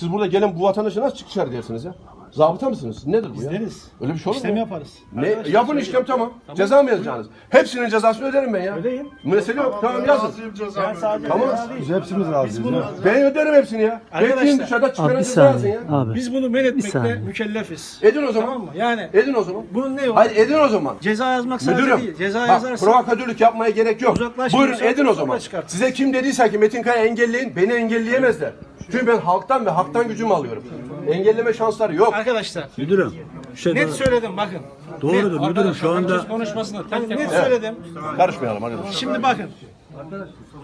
Siz burada gelen bu vatandaşa nasıl çık dışarı dersiniz ya? Zabıta mısınız? Nedir bu ya? Deriz. Öyle bir şey olur İşlem mu? yaparız. Ne? Yapın işlem tamam. Ceza mı yazacaksınız? Hepsinin cezasını öderim ben ya. Ödeyin. Mesele yok. Tamam yazın. Ben sadece Tamam. Biz hepsimiz razıyız. ya. Ben öderim hepsini ya. Arkadaşlar- Bekleyin dışarıda Abi çıkarın bir ceza yazın saniye. ya. Abi. Biz bunu men etmekle saniye. mükellefiz. Edin o zaman. Tamam mı? Yani Edin o zaman. bunun ne var? Hayır edin o zaman. Ceza yazmak sadece Müdürüm, değil. Ceza bak yazarsın. provokatörlük yapmaya gerek yok. Uzaklaşmıyorsan Buyurun edin o zaman. Size kim dediyse ki Metin Kaya engelleyin, beni engelleyemezler. Çünkü ben halktan ve haktan gücümü alıyorum. Engelleme şansları yok. Arkadaşlar Müdürüm. Şey, net söyledim bakın. doğrudur müdürüm şu anda Konuşmasında tam net söyledim. Karışmayalım arkadaşlar. Şimdi bakın.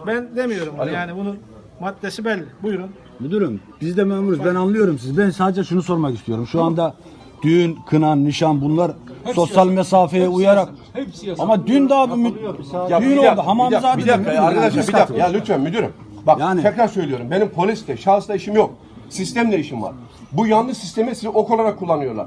Ben demiyorum bunu. yani bunun maddesi belli. Buyurun. müdürüm biz de memuruz ben anlıyorum sizi. Ben sadece şunu sormak istiyorum. Şu anda düğün, kına, nişan bunlar sosyal mesafeye uyarak ama dün de abi mü- Ya düğün bir dakika, oldu. Hamamzade bir dakika, bir dakika ya arkadaşlar bir dakika. Ya lütfen müdürüm. Bak Yani- tekrar söylüyorum. Benim polisle, şahısla işim yok. Sistemle işim var. Bu yanlış sistemi sizi ok olarak kullanıyorlar.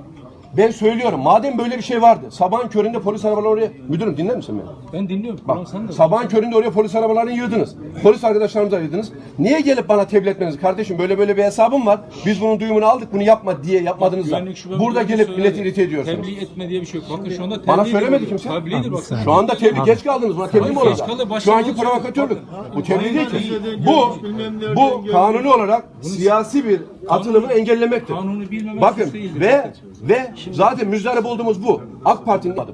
Ben söylüyorum madem böyle bir şey vardı. Sabahın köründe polis arabaları oraya... Müdürüm dinler misin beni? Ben dinliyorum. Bak sen de. sabahın köründe oraya polis arabalarını yığdınız. Polis arkadaşlarımıza yığdınız. Niye gelip bana tebliğ etmeniz? Kardeşim böyle böyle bir hesabım var. Biz bunun duyumunu aldık bunu yapma diye yapmadınız da. Burada gelip milleti irite ediyorsunuz. Tebliğ etme diye bir şey yok. Bakın şu anda tebliğ Bana söylemedi kimse. Tebliğdir bak. Şu anda tebliğ geç kaldınız. Buna tebliğ mi olacak? Şu anki provokatörlük. Bu tebliğ değil ki. Bu, bu kanuni olarak siyasi bir atılımı engellemektir. Kanunu bilmemek Bakın değildir. ve ve zaten müzdarip olduğumuz bu. AK Parti'nin adı.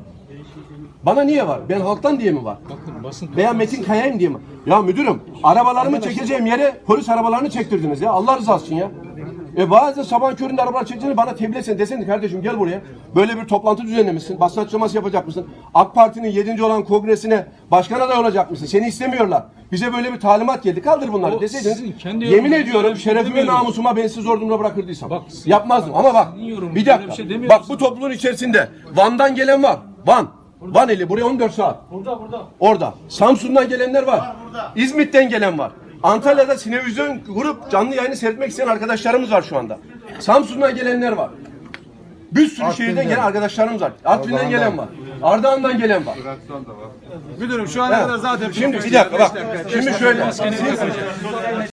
Bana niye var? Ben halktan diye mi var? Bakın basın Veya Metin Kaya'yım diye mi? Ya müdürüm arabalarımı çekeceğim yere polis arabalarını çektirdiniz ya. Allah rızası için ya. E bazen sabah köründe arabalar çekeceğini bana tebliğ etsen desene kardeşim gel buraya. Böyle bir toplantı düzenlemişsin. Basın açıklaması yapacak mısın? AK Parti'nin 7. olan kongresine başkan aday olacak mısın? Seni istemiyorlar. Bize böyle bir talimat geldi. Kaldır bunları O deseydiniz. Yemin ediyorum şey şerefime namusuma ben sizi zor durumda bırakırdıysam. Bak, Yapmazdım ama bak. sizin yorumunuz, Bir dakika. bir şey bak bu topluluğun içerisinde Van'dan gelen var. Van. Van eli buraya 14 saat. Burada burada. Orada. Samsun'dan gelenler var. İzmit'ten gelen var. Antalya'da sinevizyon kurup canlı yayını seyretmek isteyen arkadaşlarımız var şu anda. Samsun'dan gelenler var. Bir sürü şehirden gelen arkadaşlarımız var. Artvin'den gelen var. Ardahan'dan gelen var. Müdürüm şu ana kadar zaten Şimdi bir dakika bak. Şimdi şöyle. Siz,